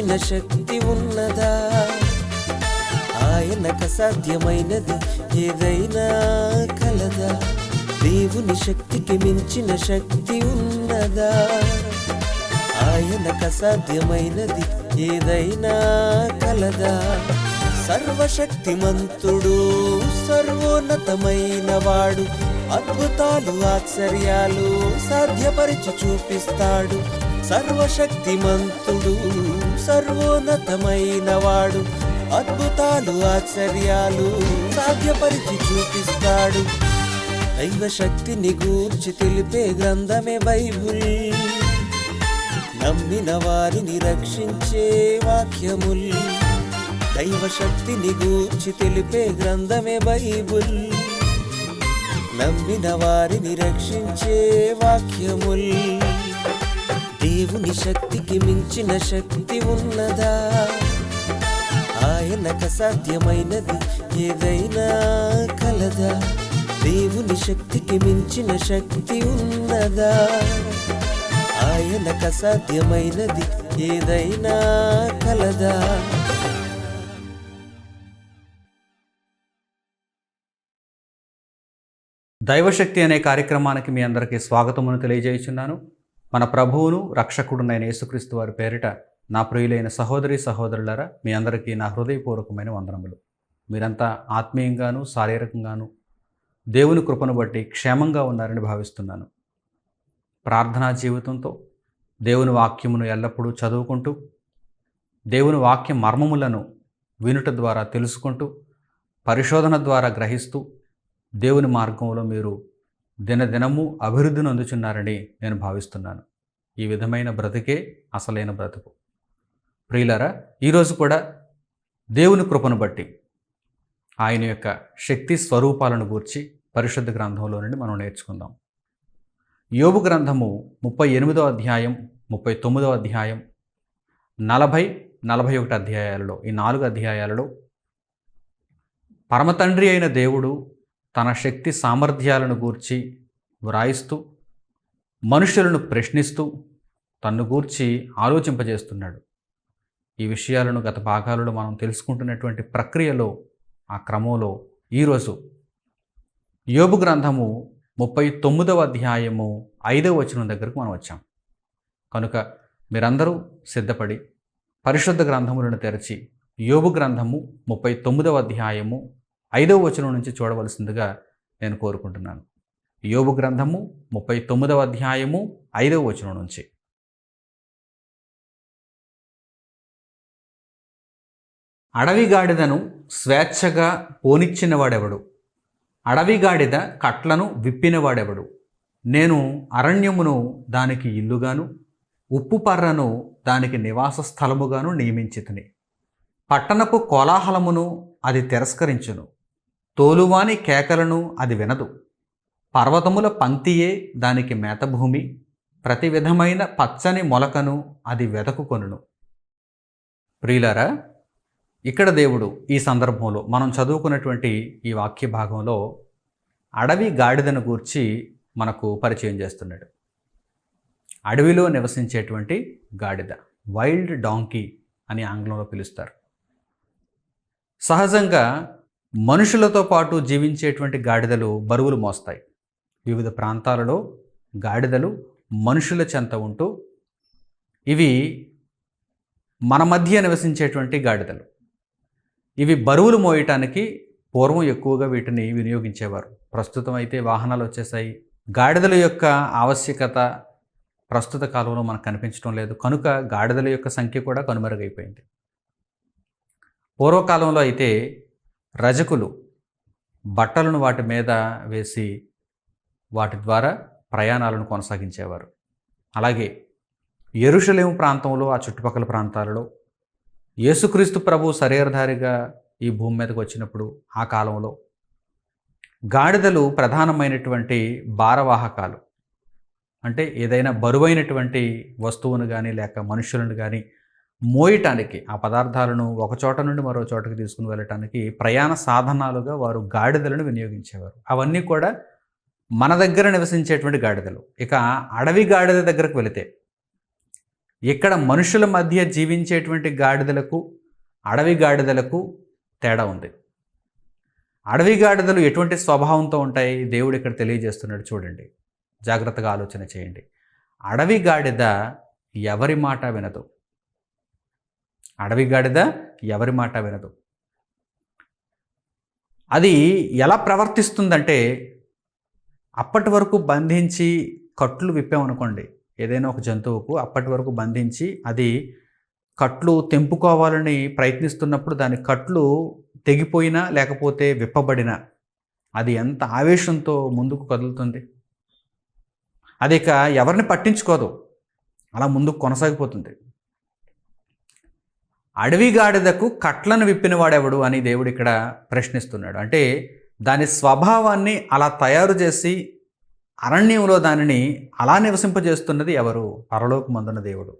మించిన శక్తి ఉన్నదా? ఆయనకు అసాధ్యమైనది ఏదైనా కలదా? దేవుని శక్తికి మించిన శక్తి ఉన్నదా? ఆయనకు అసాధ్యమైనది ఏదైనా కలదా? సర్వశక్తిమంతుడు సర్వోన్నతమైన వాడు అద్భుతాలు ఆశ్చర్యాలు సాధ్యపరిచి చూపిస్తాడు. సర్వశక్తిమంతుడు సర్వోన్నతమైన వాడు అద్భుతాలు ఆశ్చర్యాలు సాధ్యపరిచి చూపిస్తాడు. దైవ శక్తిని గూర్చి తెలిపే గ్రంథమే బైబుల్. నమ్మిన వారిని రక్షించే వాక్యముల్. దైవ శక్తిని గూర్చి తెలిపే గ్రంథమే బైబుల్. నమ్మిన వారిని రక్షించే వాక్యముల్. దేవుని శక్తికి మించిన శక్తి ఉన్నదా? ఆయనకు సాధ్యమైనది ఏదైనా కలదా? దేవుని శక్తికి మించిన శక్తి ఉన్నదా? ఆయనకు సాధ్యమైనది ఏదైనా కలదా? దైవశక్తి అనే కార్యక్రమానికి మీ అందరికీ స్వాగతమును తెలియజేయుచున్నాను. మన ప్రభువును రక్షకుడునైన యేసుక్రీస్తు వారి పేరిట నా ప్రియులైన సహోదరి సహోదరులరా మీ అందరికీ నా హృదయపూర్వకమైన వందనములు. మీరంతా ఆత్మీయంగాను శారీరకంగాను దేవుని కృపను బట్టి క్షేమంగా ఉన్నారని భావిస్తున్నాను. ప్రార్థనా జీవితంతో దేవుని వాక్యమును ఎల్లప్పుడూ చదువుకుంటూ దేవుని వాక్య మర్మములను వినుట ద్వారా తెలుసుకుంటూ పరిశోధన ద్వారా గ్రహిస్తూ దేవుని మార్గంలో మీరు దినదినము అభివృద్ధిని అందుచున్నారని నేను భావిస్తున్నాను. ఈ విధమైన బ్రతికే అసలైన బ్రతుకు. ప్రియులరా ఈరోజు కూడా దేవుని కృపను బట్టి ఆయన యొక్క శక్తి స్వరూపాలను గూర్చి పరిశుద్ధ గ్రంథంలో నుండి మనం నేర్చుకుందాం. యోబు గ్రంథము ముప్పై ఎనిమిదో అధ్యాయం ముప్పై తొమ్మిదో అధ్యాయం నలభై నలభై ఒకటి అధ్యాయాలలో ఈ నాలుగు అధ్యాయాలలో పరమతండ్రి అయిన దేవుడు తన శక్తి సామర్థ్యాలను గూర్చి వ్రాయిస్తూ మనుషులను ప్రశ్నిస్తూ తన్ను గూర్చి ఆలోచింపజేస్తున్నాడు. ఈ విషయాలను గత భాగాలలో మనం తెలుసుకుంటున్నటువంటి ప్రక్రియలో ఆ క్రమంలో ఈరోజు యోబు గ్రంథము ముప్పై తొమ్మిదవ అధ్యాయము ఐదవ వచనం దగ్గరకు మనం వచ్చాం. కనుక మీరందరూ సిద్ధపడి పరిశుద్ధ గ్రంథములను తెరచి యోబు గ్రంథము ముప్పై తొమ్మిదవ అధ్యాయము ఐదవ వచనం నుంచి చూడవలసిందిగా నేను కోరుకుంటున్నాను. యోబు గ్రంథము ముప్పై తొమ్మిదవ అధ్యాయము ఐదవ వచనం నుంచి. అడవి గాడిదను స్వేచ్ఛగా పోనిచ్చినవాడెవడు? అడవి గాడిద కట్లను విప్పినవాడెవడు? నేను అరణ్యమును దానికి ఇల్లుగాను ఉప్పు పర్రను దానికి నివాస స్థలముగాను నియమించితిని. పట్టణపు కోలాహలమును అది తిరస్కరించును. తోలువాని కేకలను అది వినదు. పర్వతముల పంక్తియే దానికి మేతభూమి ప్రతి విధమైన పచ్చని మొలకను అది వెతకుకొనును ప్రియులారా ఇక్కడ దేవుడు ఈ సందర్భంలో మనం చదువుకున్నటువంటి ఈ వాక్య భాగంలో అడవి గాడిదను గూర్చి మనకు పరిచయం చేస్తున్నాడు. అడవిలో నివసించేటువంటి గాడిద వైల్డ్ డాంకీ అని ఆంగ్లంలో పిలుస్తారు. సహజంగా మనుషులతో పాటు జీవించేటువంటి గాడిదలు బరువులు మోస్తాయి. వివిధ ప్రాంతాలలో గాడిదలు మనుషుల చెంత ఉంటూ ఇవి మన మధ్య నివసించేటువంటి గాడిదలు. ఇవి బరువులు మోయటానికి పూర్వం ఎక్కువగా వీటిని వినియోగించేవారు. ప్రస్తుతం అయితే వాహనాలు వచ్చేసాయి. గాడిదల యొక్క ఆవశ్యకత ప్రస్తుత కాలంలో మనకు కనిపించడం లేదు. కనుక గాడిదల యొక్క సంఖ్య కూడా కనుమరుగైపోయింది. పూర్వకాలంలో అయితే రజకులు బట్టలను వాటి మీద వేసి వాటి ద్వారా ప్రయాణాలను కొనసాగించేవారు. అలాగే ఎరుషలేము ప్రాంతంలో ఆ చుట్టుపక్కల ప్రాంతాలలో యేసుక్రీస్తు ప్రభు శరీరధారిగా ఈ భూమి మీదకి వచ్చినప్పుడు ఆ కాలంలో గాడిదలు ప్రధానమైనటువంటి భారవాహకాలు. అంటే ఏదైనా బరువైనటువంటి వస్తువును కానీ లేక మనుషులను కానీ మోయటానికి ఆ పదార్థాలను ఒక చోట నుండి మరో చోటకి తీసుకుని వెళ్ళటానికి ప్రయాణ సాధనాలుగా వారు గాడిదలను వినియోగించేవారు. అవన్నీ కూడా మన దగ్గర నివసించేటువంటి గాడిదలు. ఇక అడవి గాడిద దగ్గరకు వెళితే ఇక్కడ మనుషుల మధ్య జీవించేటువంటి గాడిదలకు అడవి గాడిదలకు తేడా ఉంది. అడవి గాడిదలు ఎటువంటి స్వభావంతో ఉంటాయి? దేవుడు ఇక్కడ తెలియజేస్తున్నాడు చూడండి. జాగ్రత్తగా ఆలోచన చేయండి. అడవి గాడిద ఎవరి మాట వినదు. అడవి గాడిద ఎవరి మాట వినదు. అది ఎలా ప్రవర్తిస్తుందంటే అప్పటి వరకు బంధించి కట్లు విప్పామనుకోండి ఏదైనా ఒక జంతువుకు అప్పటి వరకు బంధించి అది కట్లు తెంపుకోవాలని ప్రయత్నిస్తున్నప్పుడు దాని కట్లు తెగిపోయినా లేకపోతే విప్పబడినా అది ఎంత ఆవేశంతో ముందుకు కదులుతుంది. అది ఇక ఎవరిని పట్టించుకోదు. అలా ముందుకు కొనసాగిపోతుంది. అడవి గాడిదకు కట్లను విప్పినవాడెవడు అని దేవుడు ఇక్కడ ప్రశ్నిస్తున్నాడు. అంటే దాని స్వభావాన్ని అలా తయారు చేసి అరణ్యంలో దానిని అలా నివసింపజేస్తున్నది ఎవరు? పరలోకమందున దేవుడు.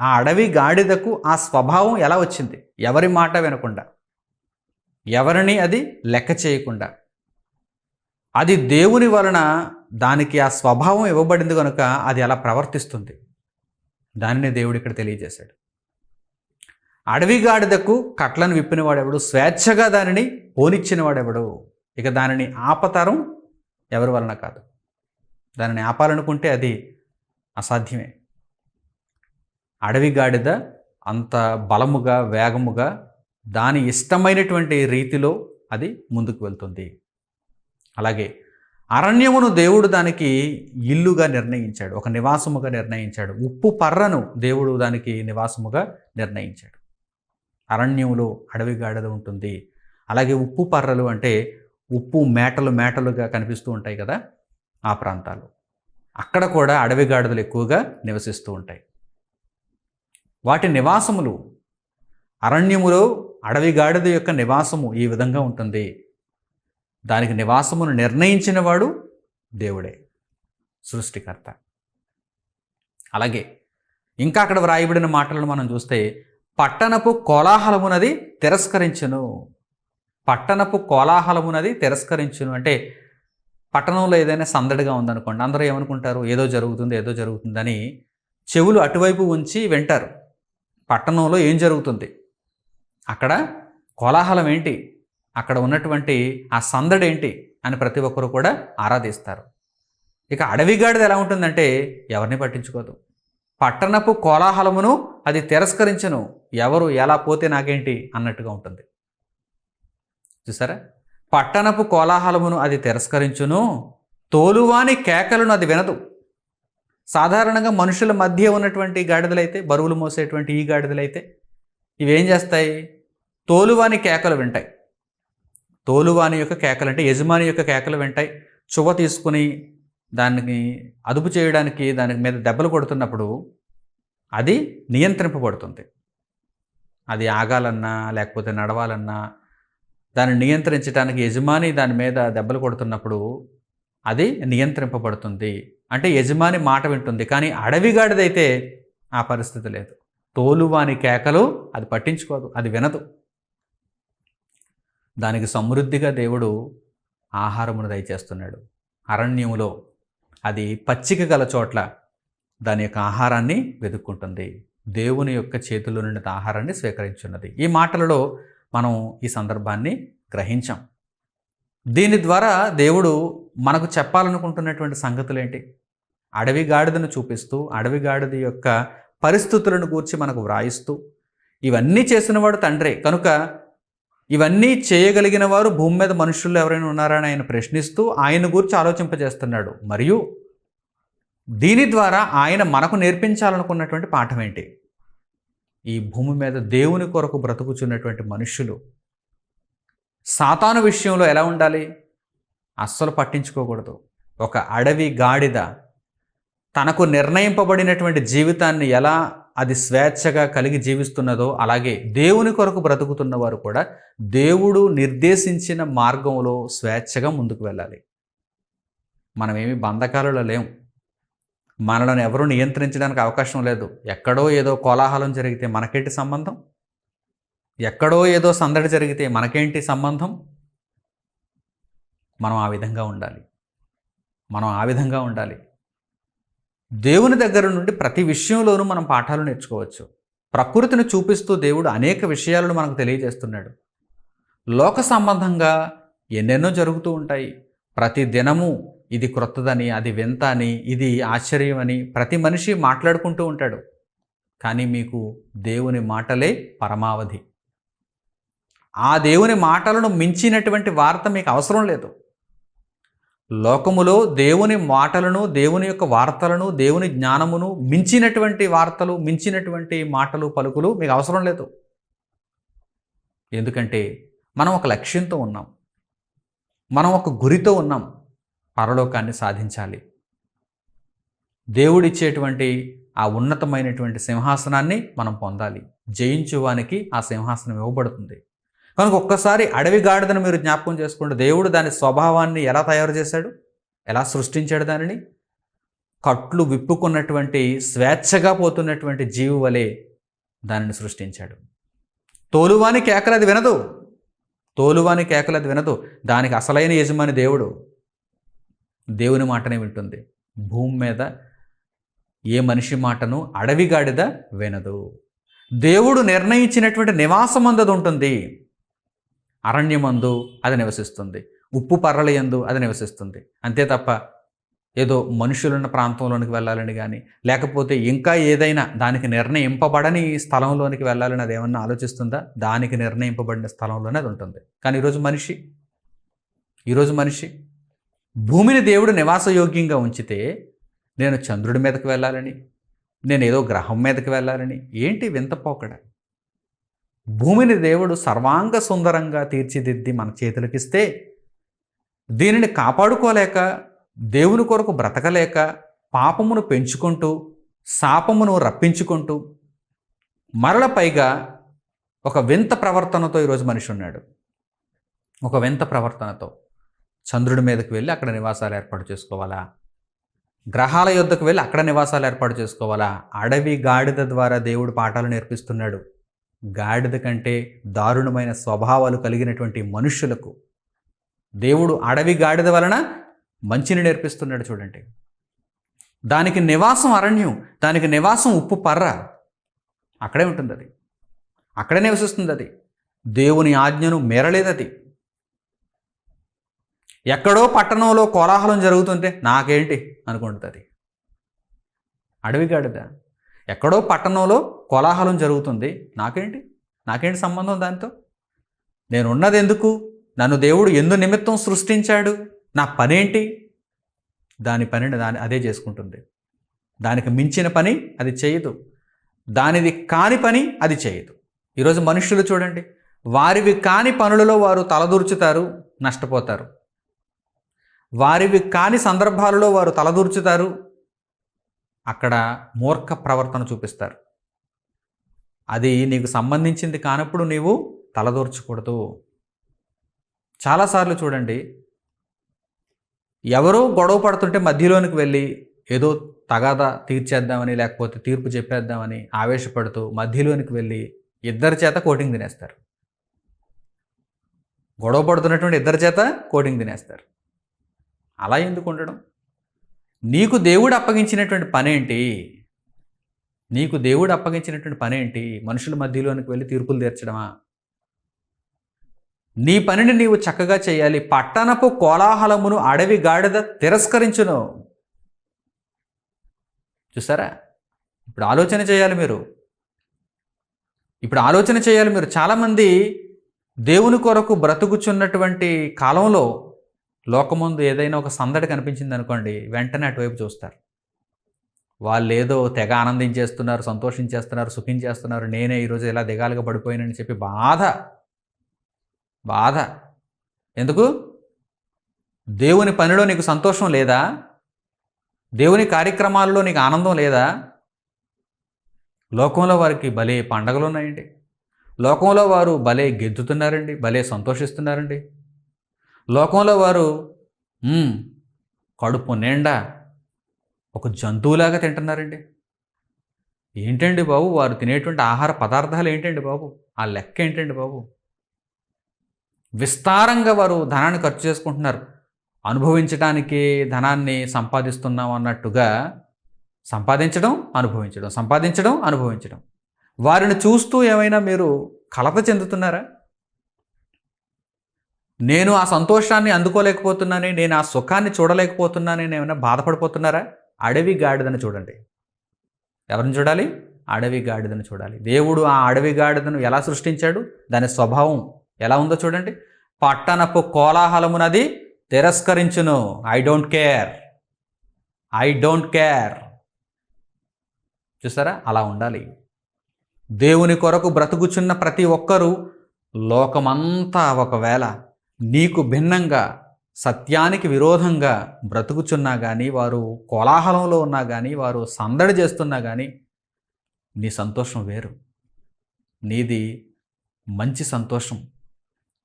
ఆ అడవి గాడిదకు ఆ స్వభావం ఎలా వచ్చింది? ఎవరి మాట వినకుండా. ఎవరిని అది లెక్క చేయకుండా. అది దేవుని వలన దానికి ఆ స్వభావం ఇవ్వబడింది కనుక అది అలా ప్రవర్తిస్తుంది? దానిని దేవుడు ఇక్కడ తెలియజేశాడు. అడవి గాడిదకు కట్లను విప్పినవాడెవడు? స్వేచ్ఛగా దానిని పోనిచ్చినవాడెవడు? ఇక దానిని ఆపతరం ఎవరి వలన కాదు. దానిని ఆపాలనుకుంటే అది అసాధ్యమే. అడవి గాడిద అంత బలముగా వేగముగా దాని ఇష్టమైనటువంటి రీతిలో అది ముందుకు వెళ్తుంది. అలాగే అరణ్యమును దేవుడు దానికి ఇల్లుగా నిర్ణయించాడు ఒక నివాసముగా నిర్ణయించాడు. ఉప్పు పర్రను దేవుడు దానికి నివాసముగా నిర్ణయించాడు. అరణ్యములో అడవి గాడిద ఉంటుంది. అలాగే ఉప్పు పర్రలు అంటే ఉప్పు మేటలు మేటలుగా కనిపిస్తూ ఉంటాయి కదా ఆ ప్రాంతాలు. అక్కడ కూడా అడవి గాడిదలు ఎక్కువగా నివసిస్తూ ఉంటాయి. వాటి నివాసములు అరణ్యములో అడవి గాడిద యొక్క నివాసము ఈ విధంగా ఉంటుంది. దానికి నివాసమును నిర్ణయించిన వాడు దేవుడే సృష్టికర్త. అలాగే ఇంకా అక్కడ వ్రాయబడిన మాటలను మనం చూస్తే పట్టణపు కోలాహలమునది తిరస్కరించును. పట్టణపు కోలాహలమునది తిరస్కరించును. అంటే పట్టణంలో ఏదైనా సందడిగా ఉందనుకోండి అందరూ ఏమనుకుంటారు? ఏదో జరుగుతుంది ఏదో జరుగుతుందని చెవులు అటువైపు ఉంచి వింటారు. పట్టణంలో ఏం జరుగుతుంది? అక్కడ కోలాహలం ఏంటి? అక్కడ ఉన్నటువంటి ఆ సందడి ఏంటి? అని ప్రతి ఒక్కరు కూడా ఆరాధిస్తారు. ఇక అడవిగాడిది ఎలా ఉంటుందంటే ఎవరిని పట్టించుకోదు. పట్టణపు కోలాహలమును అది తిరస్కరించను. ఎవరు ఎలా పోతే నాకేంటి అన్నట్టుగా ఉంటుంది. చూసారా? పట్టణపు కోలాహలమును అది తిరస్కరించును. తోలువాని కేకలను అది వినదు. సాధారణంగా మనుషుల మధ్య ఉన్నటువంటి గాడిదలైతే బరువులు మోసేటువంటి ఈ గాడిదలైతే ఇవేం చేస్తాయి? తోలువాని కేకలు వింటాయి. తోలువాని యొక్క కేకలు అంటే యజమాని యొక్క కేకలు వింటాయి. చువ తీసుకుని దానికి అదుపు చేయడానికి దాని మీద దెబ్బలు కొడుతున్నప్పుడు అది నియంత్రింపబడుతుంది. అది ఆగాలన్నా లేకపోతే నడవాలన్నా దాన్ని నియంత్రించడానికి యజమాని దాని మీద దెబ్బలు కొడుతున్నప్పుడు అది నియంత్రింపబడుతుంది. అంటే యజమాని మాట వింటుంది కానీ అడవిగాడిదైతే ఆ పరిస్థితి లేదు. తోలువాని కేకలు అది పట్టించుకోదు అది వినదు. దానికి సమృద్ధిగా దేవుడు ఆహారమును దయచేస్తున్నాడు. అరణ్యములో అది పచ్చిక గల చోట్ల దాని యొక్క ఆహారాన్ని వెతుక్కుంటుంది దేవుని యొక్క చేతుల్లో నుండి ఆహారాన్ని స్వీకరించున్నది. ఈ మాటలలో మనం ఈ సందర్భాన్ని గ్రహించాం. దీని ద్వారా దేవుడు మనకు చెప్పాలనుకుంటున్నటువంటి సంగతులు ఏంటి అడవి గాడిదను చూపిస్తూ అడవి గాడిద యొక్క పరిస్థితులను గూర్చి మనకు వ్రాయిస్తూ ఇవన్నీ చేసినవాడు తండ్రే. కనుక ఇవన్నీ చేయగలిగిన వారు భూమి మీద మనుషులు ఎవరైనా ఉన్నారని ఆయన ప్రశ్నిస్తూ ఆయన గురించి ఆలోచింపజేస్తున్నాడు. మరియు దీని ద్వారా ఆయన మనకు నేర్పించాలనుకున్నటువంటి పాఠం ఏంటి? ఈ భూమి మీద దేవుని కొరకు బ్రతుకుచున్నటువంటి మనుష్యులు సాతాను విషయంలో ఎలా ఉండాలి? అస్సలు పట్టించుకోకూడదు. ఒక అడవి గాడిద తనకు నిర్ణయింపబడినటువంటి జీవితాన్ని ఎలా అది స్వేచ్ఛగా కలిగి జీవిస్తున్నదో అలాగే దేవుని కొరకు బ్రతుకుతున్న వారు కూడా దేవుడు నిర్దేశించిన మార్గంలో స్వేచ్ఛగా ముందుకు వెళ్ళాలి. మనమేమి బంధకాలలో లేము మనలను ఎవరు నియంత్రించడానికి అవకాశం లేదు. ఎక్కడో ఏదో కోలాహలం జరిగితే మనకేంటి సంబంధం? ఎక్కడో ఏదో సందడి జరిగితే మనకేంటి సంబంధం? మనం ఆ విధంగా ఉండాలి. మనం ఆ విధంగా ఉండాలి. దేవుని దగ్గర నుండి ప్రతి విషయంలోనూ మనం పాఠాలు నేర్చుకోవచ్చు. ప్రకృతిని చూపిస్తూ దేవుడు అనేక విషయాలను మనకు తెలియజేస్తున్నాడు. లోక సంబంధంగా ఎన్నెన్నో జరుగుతూ ఉంటాయి. ప్రతి దినము ఇది క్రొత్తదని అది వింత అని ఇది ఆశ్చర్యమని ప్రతి మనిషి మాట్లాడుకుంటూ ఉంటాడు. కానీ మీకు దేవుని మాటలే పరమావధి. ఆ దేవుని మాటలను మించినటువంటి వార్త మీకు అవసరం లేదు. లోకములో దేవుని మాటలను దేవుని యొక్క వార్తలను దేవుని జ్ఞానమును మించినటువంటి వార్తలు మించినటువంటి మాటలు పలుకులు మీకు అవసరం లేదు. ఎందుకంటే మనం ఒక లక్ష్యంతో ఉన్నాం. మనం ఒక గురితో ఉన్నాం. పరలోకాన్ని సాధించాలి. దేవుడిచ్చేటువంటి ఆ ఉన్నతమైనటువంటి సింహాసనాన్ని మనం పొందాలి. జయించువానికి ఆ సింహాసనం ఇవ్వబడుతుంది. కనుక ఒక్కసారి అడవి గాడిదను మీరు జ్ఞాపకం చేసుకుంటే దేవుడు దాని స్వభావాన్ని ఎలా తయారు చేశాడు? ఎలా సృష్టించాడు దానిని? కట్లు విప్పుకున్నటువంటి స్వేచ్ఛగా పోతున్నటువంటి జీవి వలె దానిని సృష్టించాడు. తోలువాని కేకలు అది వినదు. తోలువాని కేకలు అది వినదు. దానికి అసలైన యజమాని దేవుడు దేవుని మాటనే వింటుంది. భూమి మీద ఏ మనిషి మాటను అడవి గాడిద వినదు. దేవుడు నిర్ణయించినటువంటి నివాసం అందదు ఉంటుంది. అరణ్యమందు అది నివసిస్తుంది. ఉప్పు పర్రలయందు అది నివసిస్తుంది. అంతే తప్ప ఏదో మనుషులున్న ప్రాంతంలోనికి వెళ్ళాలని కానీ లేకపోతే ఇంకా ఏదైనా దానికి నిర్ణయింపబడని స్థలంలోనికి వెళ్ళాలని అది ఏమన్నా ఆలోచిస్తుందా? దానికి నిర్ణయింపబడిన స్థలంలోనే అది ఉంటుంది. కానీ ఈరోజు మనిషి ఈరోజు మనిషి భూమిని దేవుడు నివాసయోగ్యంగా ఉంచితే నేను చంద్రుడి మీదకి వెళ్ళాలని నేను ఏదో గ్రహం మీదకి వెళ్ళాలని ఏంటి వింత పోకడ? భూమిని దేవుడు సర్వాంగ సుందరంగా తీర్చిదిద్ది మన చేతులకిస్తే దీనిని కాపాడుకోలేక దేవుని కొరకు బ్రతకలేక పాపమును పెంచుకుంటూ శాపమును రప్పించుకుంటూ మరల పైగా ఒక వింత ప్రవర్తనతో ఈరోజు మనిషి ఉన్నాడు. ఒక వింత ప్రవర్తనతో. చంద్రుడి మీదకి వెళ్ళి అక్కడ నివాసాలు ఏర్పాటు చేసుకోవాలా? గ్రహాల యొద్దకు వెళ్ళి అక్కడ నివాసాలు ఏర్పాటు చేసుకోవాలా? అడవి గాడిద ద్వారా దేవుడు పాఠాలు నేర్పిస్తున్నాడు. గాడిద కంటే దారుణమైన స్వభావాలు కలిగినటువంటి మనుష్యులకు దేవుడు అడవి గాడిద వలన మంచిని నేర్పిస్తున్నాడు చూడండి. దానికి నివాసం అరణ్యం దానికి నివాసం ఉప్పు పర్ర. అక్కడే ఉంటుంది అది. అక్కడే నివసిస్తుంది అది. దేవుని ఆజ్ఞను మేరలేదు అది. ఎక్కడో పట్టణంలో కోలాహలం జరుగుతుంటే నాకేంటి అనుకుంటుంది అది. అడవి గాడిద. ఎక్కడో పట్టణంలో కోలాహలం జరుగుతుంది. నాకేంటి? నాకేంటి సంబంధం దాంతో? నేను ఉన్నది ఎందుకు నన్ను దేవుడు ఎందు నిమిత్తం సృష్టించాడు? నా పనేంటి? దాని పని దాని అదే చేసుకుంటుంది. దానికి మించిన పని అది చేయదు. దానిది కాని పని అది చేయదు. ఈరోజు మనుషులు చూడండి. వారివి కాని పనులలో వారు తలదూర్చుతారు నష్టపోతారు. వారివి కాని సందర్భాలలో వారు తలదూర్చుతారు అక్కడ మూర్ఖ ప్రవర్తన చూపిస్తారు. అది నీకు సంబంధించింది కానప్పుడు నీవు తలదూర్చకూడదు చాలాసార్లు చూడండి ఎవరో గొడవ పడుతుంటే మధ్యలోనికి వెళ్ళి ఏదో తగాదా తీర్చేద్దామని లేకపోతే తీర్పు చెప్పేద్దామని ఆవేశపడుతూ మధ్యలోనికి వెళ్ళి ఇద్దరి చేత కోటింగ్ తినేస్తారు. గొడవ పడుతున్నటువంటి ఇద్దరి చేత కోటింగ్ తినేస్తారు. అలా ఎందుకు ఉండడం? నీకు దేవుడు అప్పగించినటువంటి పనేంటి? నీకు దేవుడు అప్పగించినటువంటి పనేంటి? మనుషుల మధ్యలోనికి వెళ్ళి తీర్పులు తీర్చడమా? నీ పనిని నీవు చక్కగా చేయాలి. పట్టణపు కోలాహలమును అడవి గాడిద తిరస్కరించును. చూసారా? ఇప్పుడు ఆలోచన చేయాలి మీరు. ఇప్పుడు ఆలోచన చేయాలి మీరు. చాలామంది దేవుని కొరకు బ్రతుకుచున్నటువంటి కాలంలో లోకముందు ఏదైనా ఒక సందడి కనిపించింది అనుకోండి వెంటనే అటువైపు చూస్తారు. వాళ్ళు ఏదో తెగ ఆనందించేస్తున్నారు సంతోషించేస్తున్నారు సుఖించేస్తున్నారు నేనే ఈరోజు ఇలా దిగాలుగా పడిపోయానని చెప్పి బాధ. బాధ. ఎందుకు? దేవుని పనిలో నీకు సంతోషం లేదా? దేవుని కార్యక్రమాల్లో నీకు ఆనందం లేదా? లోకంలో వారికి భలే పండగలు ఉన్నాయండి. లోకంలో వారు భలే గెంతుతున్నారండి భలే సంతోషిస్తున్నారండి. లోకంలో వారు కడుపు నిండా ఒక జంతువులాగా తింటున్నారండి. ఏంటండి బాబు? వారు తినేటువంటి ఆహార పదార్థాలు ఏంటండి బాబు? ఆ లెక్క ఏంటండి బాబు? విస్తారంగా వారు ధనాన్ని ఖర్చు చేసుకుంటున్నారు. అనుభవించడానికి ధనాన్ని సంపాదిస్తున్నాం అన్నట్టుగా సంపాదించడం అనుభవించడం సంపాదించడం అనుభవించడం. వారిని చూస్తూ ఏమైనా మీరు కలత చెందుతున్నారా? నేను ఆ సంతోషాన్ని అందుకోలేకపోతున్నానని నేను ఆ సుఖాన్ని చూడలేకపోతున్నానని ఏమైనా బాధపడిపోతున్నారా? అడవి గాడిదని చూడండి. ఎవరిని చూడాలి? అడవి గాడిదను చూడాలి. దేవుడు ఆ అడవి గాడిదను ఎలా సృష్టించాడు? దాని స్వభావం ఎలా ఉందో చూడండి. పట్టణపు కోలాహలమునది తిరస్కరించును. I don't care I don't care చూసారా? అలా ఉండాలి. దేవుని కొరకు బ్రతుకుచున్న ప్రతి ఒక్కరూ లోకమంతా ఒకవేళ నీకు భిన్నంగా సత్యానికి విరోధంగా బ్రతుకుచున్నా కానీ వారు కోలాహలంలో ఉన్నా కానీ వారు సందడి చేస్తున్నా కానీ నీ సంతోషం వేరు. నీది మంచి సంతోషం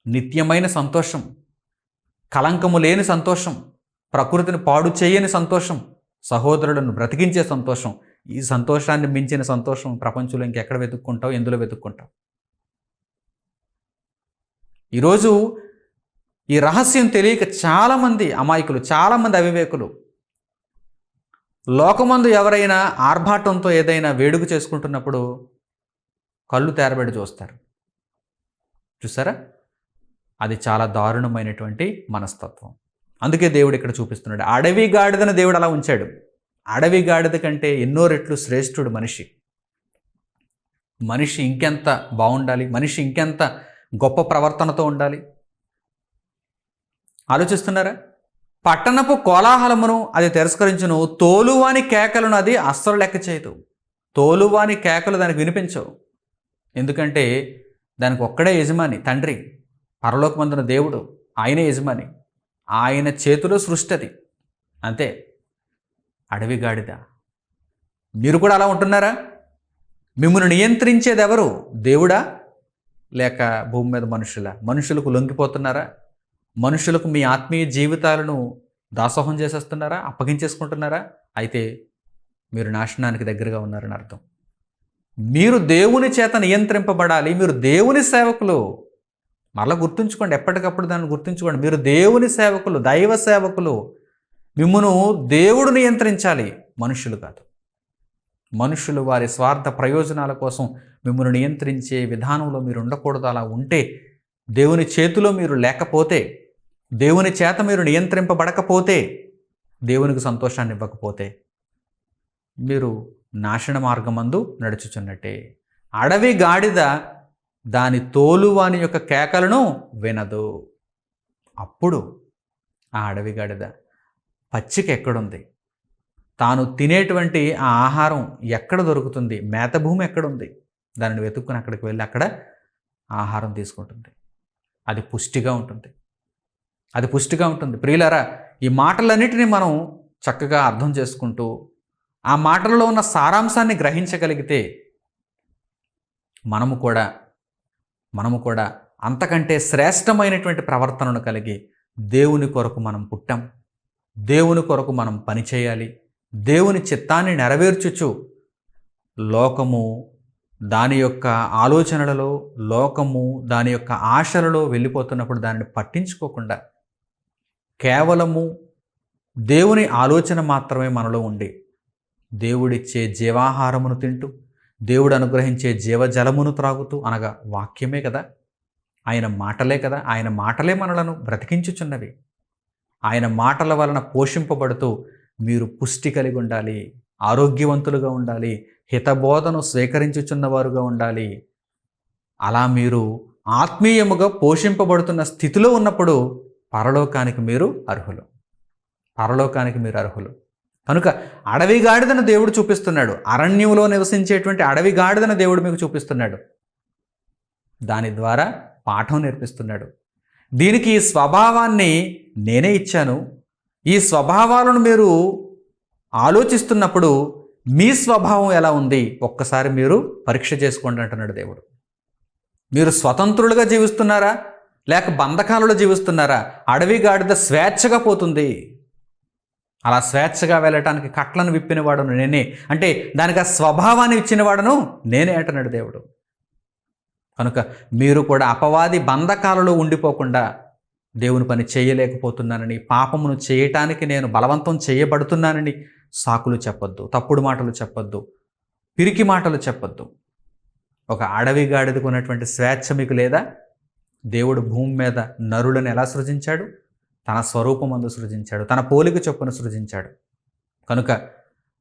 నిత్యమైన సంతోషం కలంకము లేని సంతోషం ప్రకృతిని పాడు చేయని సంతోషం సహోదరులను బ్రతికించే సంతోషం ఈ సంతోషాన్ని మించిన సంతోషం ప్రపంచంలో ఇంకెక్కడ వెతుక్కుంటావు? ఎందులో వెతుక్కుంటావు? ఈరోజు ఈ రహస్యం తెలియక చాలామంది అమాయకులు చాలామంది అవివేకులు లోకమందు ఎవరైనా ఆర్భాటంతో ఏదైనా వేడుక చేసుకుంటున్నప్పుడు కళ్ళు తేరబెడి చూస్తారు. చూసారా? అది చాలా దారుణమైనటువంటి మనస్తత్వం. అందుకే దేవుడు ఇక్కడ చూపిస్తున్నాడు. అడవి గాడిదను దేవుడు అలా ఉంచాడు. అడవి గాడిద కంటే ఎన్నో రెట్లు శ్రేష్ఠుడు మనిషి. మనిషి ఇంకెంత బాగుండాలి? మనిషి ఇంకెంత గొప్ప ప్రవర్తనతో ఉండాలి? ఆలోచిస్తున్నారా? పట్టణపు కోలాహలమును అది తిరస్కరించును. తోలువాని కేకలను అది అస్సలు లెక్క చేయదు. తోలువాని కేకలు దానికి వినిపించవు. ఎందుకంటే దానికి ఒక్కడే యజమాని తండ్రి పరలోకమందున దేవుడు ఆయనే యజమాని. ఆయన చేతిలో సృష్టి అది. అంతే. అడవి గాడిద. మీరు కూడా అలా ఉంటున్నారా? మిమ్మల్ని నియంత్రించేది ఎవరు దేవుడా? లేక భూమి మీద మనుషుల? మనుషులకు లొంగిపోతున్నారా? మనుషులకు మీ ఆత్మీయ జీవితాలను దాసోహం చేసేస్తున్నారా? అప్పగించేసుకుంటున్నారా? అయితే మీరు నాశనానికి దగ్గరగా ఉన్నారని అర్థం. మీరు దేవుని చేత నియంత్రింపబడాలి. మీరు దేవుని సేవకులు. మరలా గుర్తుంచుకోండి ఎప్పటికప్పుడు దాన్ని గుర్తుంచుకోండి. మీరు దేవుని సేవకులు దైవ సేవకులు. మిమ్మను దేవుడు నియంత్రించాలి. మనుషులు కాదు. మనుషులు వారి స్వార్థ ప్రయోజనాల కోసం మిమ్మల్ని నియంత్రించే విధానంలో మీరు ఉండకూడదు. అలా ఉంటే దేవుని చేతిలో మీరు లేకపోతే దేవుని చేత మీరు నియంత్రింపబడకపోతే దేవునికి సంతోషాన్ని ఇవ్వకపోతే మీరు నాశన మార్గమందు నడుచుచున్నట్టే. అడవి గాడిద దాని తోలువాని యొక్క కేకలను వినదు. అప్పుడు ఆ అడవి గాడిద పచ్చిక ఎక్కడుంది తాను తినేటువంటి ఆ ఆహారం ఎక్కడ దొరుకుతుంది? మేత భూమి ఎక్కడుంది? దానిని వెతుక్కుని అక్కడికి వెళ్ళి అక్కడ ఆహారం తీసుకుంటుంది. అది పుష్టిగా ఉంటుంది. అది పుష్టిగా ఉంటుంది. ప్రియులారా ఈ మాటలన్నిటినీ మనం చక్కగా అర్థం చేసుకుంటూ ఆ మాటలలో ఉన్న సారాంశాన్ని గ్రహించగలిగితే మనము కూడా మనము కూడా అంతకంటే శ్రేష్టమైనటువంటి ప్రవర్తనను కలిగి దేవుని కొరకు మనం పుట్టాం. దేవుని కొరకు మనం పనిచేయాలి దేవుని చిత్తాన్ని నెరవేర్చుచు లోకము దాని యొక్క ఆలోచనలలో లోకము దాని యొక్క ఆశలలో వెళ్ళిపోతున్నప్పుడు దానిని పట్టించుకోకుండా కేవలము దేవుని ఆలోచన మాత్రమే మనలో ఉండి. దేవుడిచ్చే జీవాహారమును తింటూ దేవుడు అనుగ్రహించే జీవజలమును త్రాగుతూ అనగా వాక్యమే కదా. ఆయన మాటలే కదా. ఆయన మాటలే మనలను బ్రతికించుచున్నవి. ఆయన మాటల వలన పోషింపబడుతూ మీరు పుష్టి కలిగి ఉండాలి ఆరోగ్యవంతులుగా ఉండాలి హితబోధను స్వీకరించుచున్నవారుగా ఉండాలి. అలా మీరు ఆత్మీయముగా పోషింపబడుతున్న స్థితిలో ఉన్నప్పుడు పరలోకానికి మీరు అర్హులు. పరలోకానికి మీరు అర్హులు. కనుక అడవి గాడిదను దేవుడు చూపిస్తున్నాడు. అరణ్యంలో నివసించేటువంటి అడవి గాడిదను దేవుడు మీకు చూపిస్తున్నాడు. దాని ద్వారా పాఠం నేర్పిస్తున్నాడు. దీనికి ఈ స్వభావాన్ని నేనే ఇచ్చాను. ఈ స్వభావాలను మీరు ఆలోచిస్తున్నప్పుడు మీ స్వభావం ఎలా ఉంది? ఒక్కసారి మీరు పరీక్ష చేసుకోండి అంటున్నాడు దేవుడు. మీరు స్వతంత్రులుగా జీవిస్తున్నారా? లేక బంధకాలలో జీవిస్తున్నారా? అడవి గాడిద స్వేచ్ఛగా పోతుంది. అలా స్వేచ్ఛగా వెళ్ళటానికి కట్లను విప్పినవాడును నేనే. అంటే దానికి ఆ స్వభావాన్ని ఇచ్చినవాడను నేనే అంటున్నాడు దేవుడు. కనుక మీరు కూడా అపవాది బంధకాలలో ఉండిపోకుండా దేవుని పని చేయలేకపోతున్నానని పాపమును చేయటానికి నేను బలవంతం చేయబడుతున్నానని సాకులు చెప్పొద్దు తప్పుడు మాటలు చెప్పొద్దు పిరికి మాటలు చెప్పొద్దు. ఒక అడవి గాడిదకు ఉన్నటువంటి స్వేచ్ఛ మీకు లేదా? దేవుడు భూమి మీద నరులను ఎలా సృజించాడు? తన స్వరూపమందు సృజించాడు. తన పోలిక చొప్పున సృజించాడు. కనుక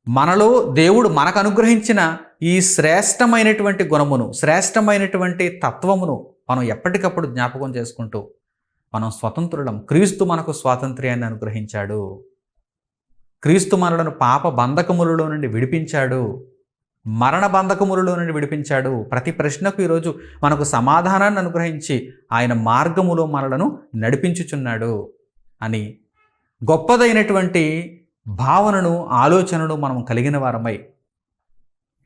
మనలో దేవుడు మనకు అనుగ్రహించిన ఈ శ్రేష్టమైనటువంటి గుణమును శ్రేష్టమైనటువంటి తత్వమును మనం ఎప్పటికప్పుడు జ్ఞాపకం చేసుకుంటూ మనం స్వతంత్రులం. క్రీస్తు మనకు స్వాతంత్ర్యాన్ని అనుగ్రహించాడు. క్రీస్తు మనలను పాప బంధకములలో నుండి విడిపించాడు. మరణ బంధకములలో నుండి విడిపించాడు. ప్రతి ప్రశ్నకు ఈరోజు మనకు సమాధానాన్ని అనుగ్రహించి ఆయన మార్గములో మనలను నడిపించుచున్నాడు అని గొప్పదైనటువంటి భావనను ఆలోచనను మనం కలిగిన వారమై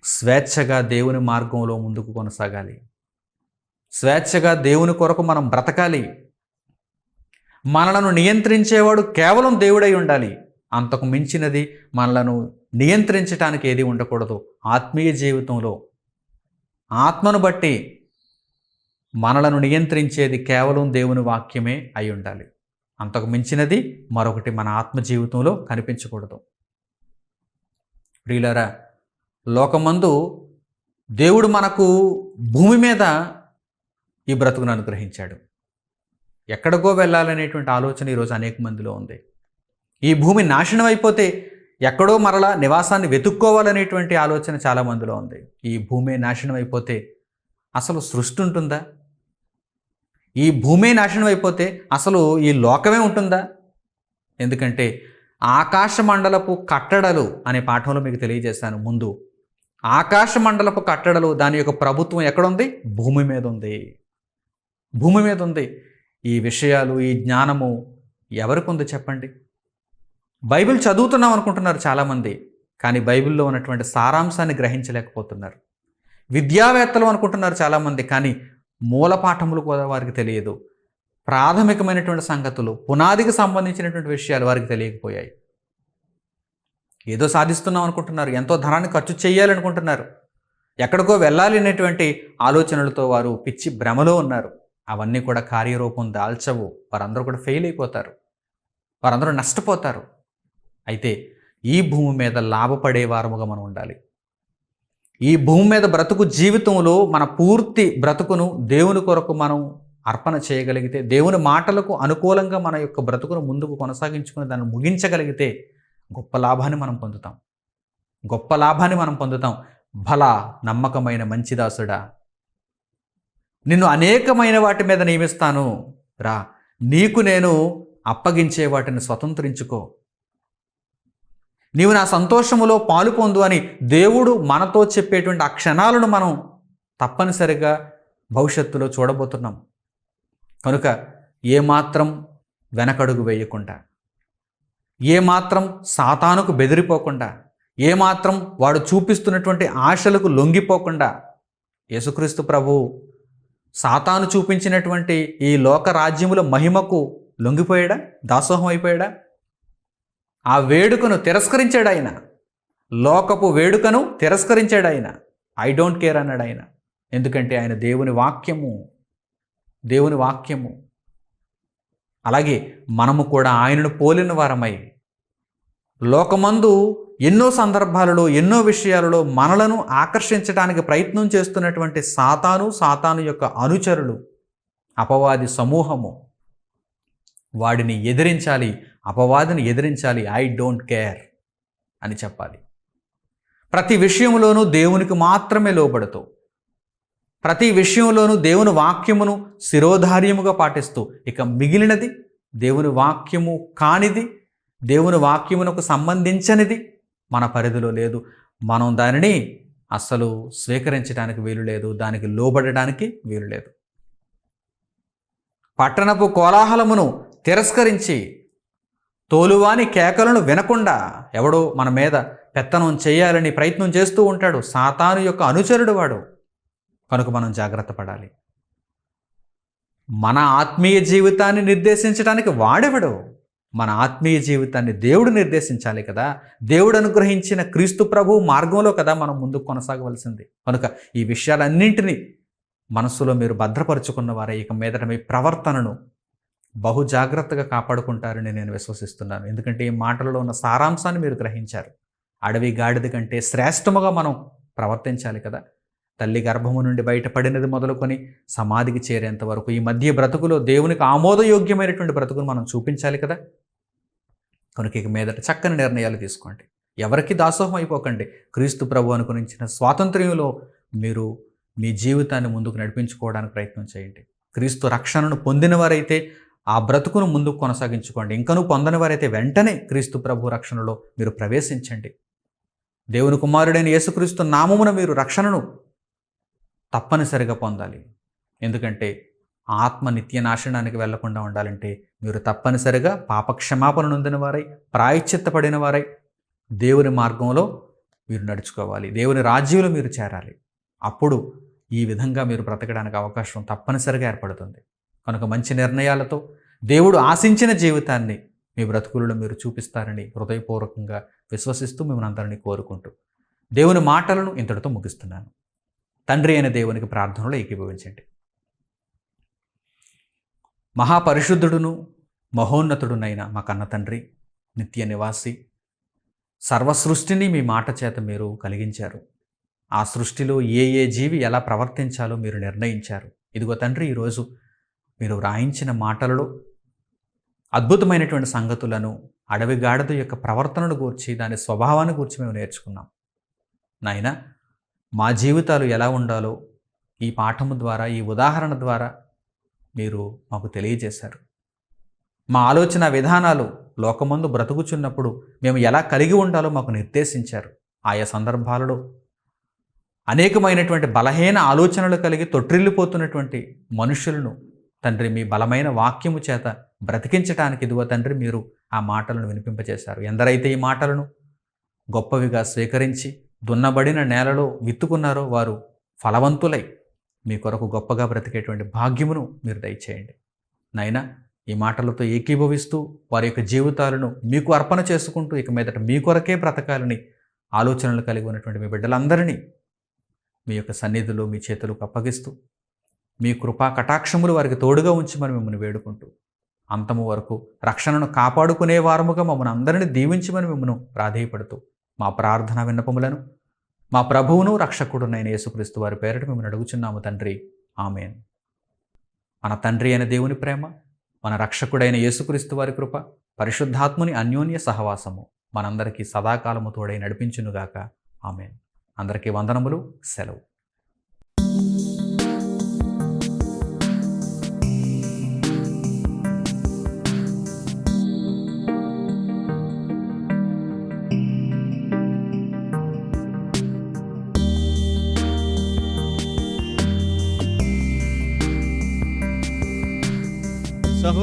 స్వేచ్ఛగా దేవుని మార్గంలో ముందుకు కొనసాగాలి. స్వేచ్ఛగా దేవుని కొరకు మనం బ్రతకాలి. మనలను నియంత్రించేవాడు కేవలం దేవుడై ఉండాలి. అంతకు మించినది మనలను నియంత్రించటానికి ఏది ఉండకూడదు. ఆత్మీయ జీవితంలో ఆత్మను బట్టి మనలను నియంత్రించేది కేవలం దేవుని వాక్యమే అయి ఉండాలి. అంతకు మించినది మరొకటి మన ఆత్మ జీవితంలో కనిపించకూడదు. ప్రియులరా లోకమందు దేవుడు మనకు భూమి మీద ఈ బ్రతుకును అనుగ్రహించాడు. ఎక్కడికో వెళ్ళాలనేటువంటి ఆలోచన ఈరోజు అనేక మందిలో ఉంది. ఈ భూమి నాశనం అయిపోతే ఎక్కడో మరలా నివాసాన్ని వెతుక్కోవాలనేటువంటి ఆలోచన చాలా మందిలో ఉంది. ఈ భూమి నాశనం అయిపోతే అసలు సృష్టి ఉంటుందా? ఈ భూమి నాశనం అయిపోతే అసలు ఈ లోకమే ఉంటుందా? ఎందుకంటే ఆకాశ మండలపు కట్టడలు అనే పాఠంలో మీకు తెలియజేశాను ముందు. ఆకాశ మండలపు కట్టడలు దాని యొక్క ప్రభుత్వం ఎక్కడుంది? భూమి మీద ఉంది భూమి మీద ఉంది ఈ విషయాలు ఈ జ్ఞానము ఎవరికి ఉంది చెప్పండి? బైబిల్ చదువుతున్నాం అనుకుంటున్నారు చాలామంది కానీ బైబిల్లో ఉన్నటువంటి సారాంశాన్ని గ్రహించలేకపోతున్నారు. విద్యావేత్తలు అనుకుంటున్నారు చాలామంది కానీ మూల పాఠములు కూడా వారికి తెలియదు. ప్రాథమికమైనటువంటి సంగతులు పునాదికి సంబంధించినటువంటి విషయాలు వారికి తెలియకపోయాయి. ఏదో సాధిస్తున్నాం అనుకుంటున్నారు ఎంతో ధనాన్ని ఖర్చు చేయాలనుకుంటున్నారు ఎక్కడికో వెళ్ళాలి అనేటువంటి ఆలోచనలతో వారు పిచ్చి భ్రమలో ఉన్నారు. అవన్నీ కూడా కార్యరూపం దాల్చవు. వారందరూ కూడా ఫెయిల్ అయిపోతారు. వారందరూ నష్టపోతారు. అయితే ఈ భూమి మీద లాభపడే వారముగా మనం ఉండాలి. ఈ భూమి మీద బ్రతుకు జీవితంలో మన పూర్తి బ్రతుకును దేవుని కొరకు మనం అర్పణ చేయగలిగితే దేవుని మాటలకు అనుకూలంగా మన యొక్క బ్రతుకును ముందుకు కొనసాగించుకుని దాన్ని ముగించగలిగితే గొప్ప లాభాన్ని మనం పొందుతాం. గొప్ప లాభాన్ని మనం పొందుతాం. బల నమ్మకమైన మంచిదాసుడా నిన్ను అనేకమైన వాటి మీద నియమిస్తాను. రా. నీకు నేను అప్పగించే వాటిని స్వతంత్రించుకో. నీవు నా సంతోషములో పాలు పొందు అని దేవుడు మనతో చెప్పేటువంటి ఆ క్షణాలను మనం తప్పనిసరిగా భవిష్యత్తులో చూడబోతున్నాం. కనుక ఏమాత్రం వెనకడుగు వేయకుండా ఏమాత్రం సాతానుకు బెదిరిపోకుండా ఏమాత్రం వాడు చూపిస్తున్నటువంటి ఆశలకు లొంగిపోకుండా యేసుక్రీస్తు ప్రభు సాతాను చూపించినటువంటి ఈ లోక రాజ్యముల మహిమకు లొంగిపోయాడా? దాసోహం అయిపోయాడా? ఆ వేడుకను తిరస్కరించాడు ఆయన లోకపు వేడుకను తిరస్కరించాడు ఆయన ఐ డోంట్ కేర్ అన్నాడు ఆయన ఎందుకంటే ఆయన దేవుని వాక్యము. దేవుని వాక్యము. అలాగే మనము కూడా ఆయనను పోలిన వారమై. లోకమందు ఎన్నో సందర్భాలలో ఎన్నో విషయాలలో మనలను ఆకర్షించడానికి ప్రయత్నం చేస్తున్నటువంటి సాతాను సాతాను యొక్క అనుచరులు అపవాది సమూహము. వాడిని ఎదిరించాలి అపవాదిని ఎదిరించాలి. ఐ డోంట్ కేర్ అని చెప్పాలి. ప్రతి విషయంలోనూ దేవునికి మాత్రమే లోబడుతూ ప్రతి విషయంలోనూ దేవుని వాక్యమును శిరోధార్యముగా పాటిస్తూ ఇక మిగిలినది దేవుని వాక్యము కానిది దేవుని వాక్యమునకు సంబంధించనిది మన పరిధిలో లేదు. మనం దానిని అస్సలు స్వీకరించడానికి వీలు లేదు. దానికి లోబడడానికి వీలు లేదు. పట్టణపు కోలాహలమును తిరస్కరించి తోలువాని కేకలను వినకుండా ఎవడో మన మీద పెత్తనం చేయాలని ప్రయత్నం చేస్తూ ఉంటాడు. సాతాను యొక్క అనుచరుడు వాడు. కనుక మనం జాగ్రత్త పడాలి. మన ఆత్మీయ జీవితాన్ని నిర్దేశించడానికి వాడెవడు? మన ఆత్మీయ జీవితాన్ని దేవుడు నిర్దేశించాలి కదా. దేవుడు అనుగ్రహించిన క్రీస్తు ప్రభు మార్గంలో కదా మనం ముందుకు కొనసాగవలసింది. కనుక ఈ విషయాలన్నింటినీ మనస్సులో మీరు భద్రపరుచుకున్న వారే. ఇక మీదట మీ ప్రవర్తనను బహు జాగ్రత్తగా కాపాడుకుంటారని నేను విశ్వసిస్తున్నాను. ఎందుకంటే ఈ మాటలలో ఉన్న సారాంశాన్ని మీరు గ్రహించారు. అడవి గాడిద కంటే శ్రేష్టముగా మనం ప్రవర్తించాలి కదా. తల్లి గర్భము నుండి బయటపడినది మొదలుకొని సమాధికి చేరేంత వరకు ఈ మధ్య బ్రతుకులో దేవునికి ఆమోదయోగ్యమైనటువంటి బ్రతుకును మనం చూపించాలి కదా. కనుక ఇక మీదట చక్కని నిర్ణయాలు తీసుకోండి. ఎవరికి దాసోహం అయిపోకండి. క్రీస్తు ప్రభు అనుకునించిన స్వాతంత్ర్యంలో మీరు మీ జీవితాన్ని ముందుకు నడిపించుకోవడానికి ప్రయత్నం చేయండి. క్రీస్తు రక్షణను పొందిన వారైతే ఆ బ్రతుకును ముందుకు కొనసాగించుకోండి. ఇంకనూ పొందని వారైతే వెంటనే క్రీస్తు ప్రభు రక్షణలో మీరు ప్రవేశించండి. దేవుని కుమారుడైన యేసుక్రీస్తు నామమున మీరు రక్షణను తప్పనిసరిగా పొందాలి. ఎందుకంటే ఆత్మ నిత్య నాశనానికి వెళ్ళకుండా ఉండాలంటే మీరు తప్పనిసరిగా పాపక్షమాపణ నొందిన వారై ప్రాయశ్చిత్తపడిన వారై దేవుని మార్గంలో మీరు నడుచుకోవాలి. దేవుని రాజ్యంలో మీరు చేరాలి. అప్పుడు ఈ విధంగా మీరు బ్రతకడానికి అవకాశం తప్పనిసరిగా ఏర్పడుతుంది. కనుక మంచి నిర్ణయాలతో దేవుడు ఆశించిన జీవితాన్ని మీ బ్రతుకులలో మీరు చూపిస్తారని హృదయపూర్వకంగా విశ్వసిస్తూ మిమ్మల్ని అందరినీ కోరుకుంటూ దేవుని మాటలను ఇంతటితో ముగిస్తున్నాను. తండ్రి అయిన దేవునికి ప్రార్థనలో ఏకీభవించండి. మహాపరిశుద్ధుడును మహోన్నతుడునైన మా కన్న తండ్రి నిత్య నివాసి సర్వసృష్టిని మీ మాట చేత మీరు కలిగించారు. ఆ సృష్టిలో ఏ ఏ జీవి ఎలా ప్రవర్తించాలో మీరు నిర్ణయించారు. ఇదిగో తండ్రి ఈరోజు మీరు వ్రాయించిన మాటలలో అద్భుతమైనటువంటి సంగతులను అడవి గాడిద యొక్క ప్రవర్తనను గూర్చి దాని స్వభావాన్ని గూర్చి మేము నేర్చుకున్నాం. నాయన మా జీవితాలు ఎలా ఉండాలో ఈ పాఠము ద్వారా ఈ ఉదాహరణ ద్వారా మీరు మాకు తెలియజేశారు. మా ఆలోచన విధానాలు లోకమందు బ్రతుకుచున్నప్పుడు మేము ఎలా కలిగి ఉండాలో మాకు నిర్దేశించారు. ఆయా సందర్భాలలో అనేకమైనటువంటి బలహీన ఆలోచనలు కలిగి తొట్టిల్లిపోతున్నటువంటి మనుషులను తండ్రి మీ బలమైన వాక్యము చేత బ్రతికించటానికి ఇదిగో తండ్రి మీరు ఆ మాటలను వినిపింపచేశారు. ఎందరైతే ఈ మాటలను గొప్పవిగా స్వీకరించి దున్నబడిన నేలలో విత్తుకున్నారో వారు ఫలవంతులై మీ కొరకు గొప్పగా బ్రతికేటువంటి భాగ్యమును మీరు దయచేయండి. నైనా ఈ మాటలతో ఏకీభవిస్తూ వారి యొక్క జీవితాలను మీకు అర్పణ చేసుకుంటూ ఇక మీదట మీ కొరకే బ్రతకాలని ఆలోచనలు కలిగి ఉన్నటువంటి మీ బిడ్డలందరినీ మీ యొక్క సన్నిధిలో మీ చేతులకు అప్పగిస్తూ మీ కృపా కటాక్షములు వారికి తోడుగా ఉంచి మనం మిమ్మల్ని వేడుకుంటూ అంతము వరకు రక్షణను కాపాడుకునే వారముగా మమ్మల్ని అందరినీ దీవించమని మిమ్మల్ని ప్రాధేయపడుతూ మా ప్రార్థన విన్నపములను మా ప్రభువును రక్షకుడునైన యేసుక్రీస్తు వారి పేరిట మిమ్మల్ని అడుగుచున్నాము తండ్రి. ఆమెన్. మన తండ్రి అయిన దేవుని ప్రేమ మన రక్షకుడైన యేసుక్రీస్తు వారి కృప పరిశుద్ధాత్ముని అన్యోన్య సహవాసము మనందరికీ సదాకాలము తోడై నడిపించునుగాక. ఆమెన్. అందరికీ వందనములు సెలవు.